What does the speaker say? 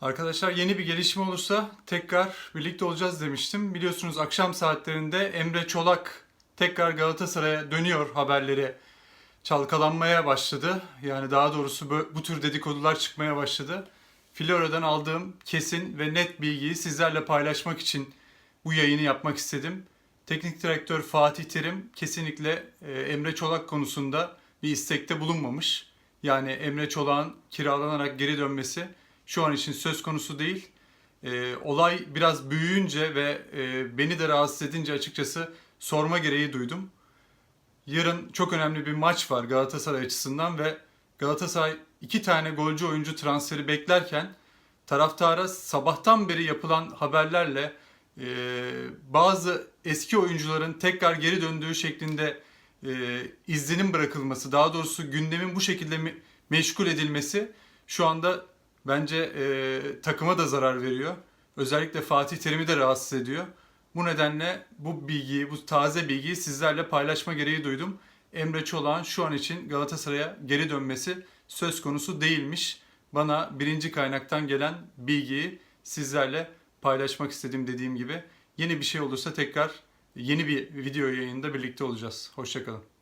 Arkadaşlar yeni bir gelişme olursa tekrar birlikte olacağız demiştim. Biliyorsunuz akşam saatlerinde Emre Çolak tekrar Galatasaray'a dönüyor haberleri çalkalanmaya başladı. Yani daha doğrusu bu, bu tür dedikodular çıkmaya başladı. Florya'dan aldığım kesin ve net bilgiyi sizlerle paylaşmak için bu yayını yapmak istedim. Teknik direktör Fatih Terim kesinlikle e, Emre Çolak konusunda bir istekte bulunmamış. Yani Emre Çolak'ın kiralanarak geri dönmesi şu an için söz konusu değil. E, olay biraz büyüyünce ve e, beni de rahatsız edince açıkçası sorma gereği duydum. Yarın çok önemli bir maç var Galatasaray açısından ve Galatasaray iki tane golcü oyuncu transferi beklerken taraftara sabahtan beri yapılan haberlerle e, bazı eski oyuncuların tekrar geri döndüğü şeklinde e, izlenim bırakılması, daha doğrusu gündemin bu şekilde me- meşgul edilmesi şu anda bence e, takıma da zarar veriyor. Özellikle Fatih Terim'i de rahatsız ediyor. Bu nedenle bu bilgiyi, bu taze bilgiyi sizlerle paylaşma gereği duydum. Emre Çolak'ın şu an için Galatasaray'a geri dönmesi söz konusu değilmiş. Bana birinci kaynaktan gelen bilgiyi sizlerle paylaşmak istedim dediğim gibi. Yeni bir şey olursa tekrar yeni bir video yayında birlikte olacağız. Hoşçakalın.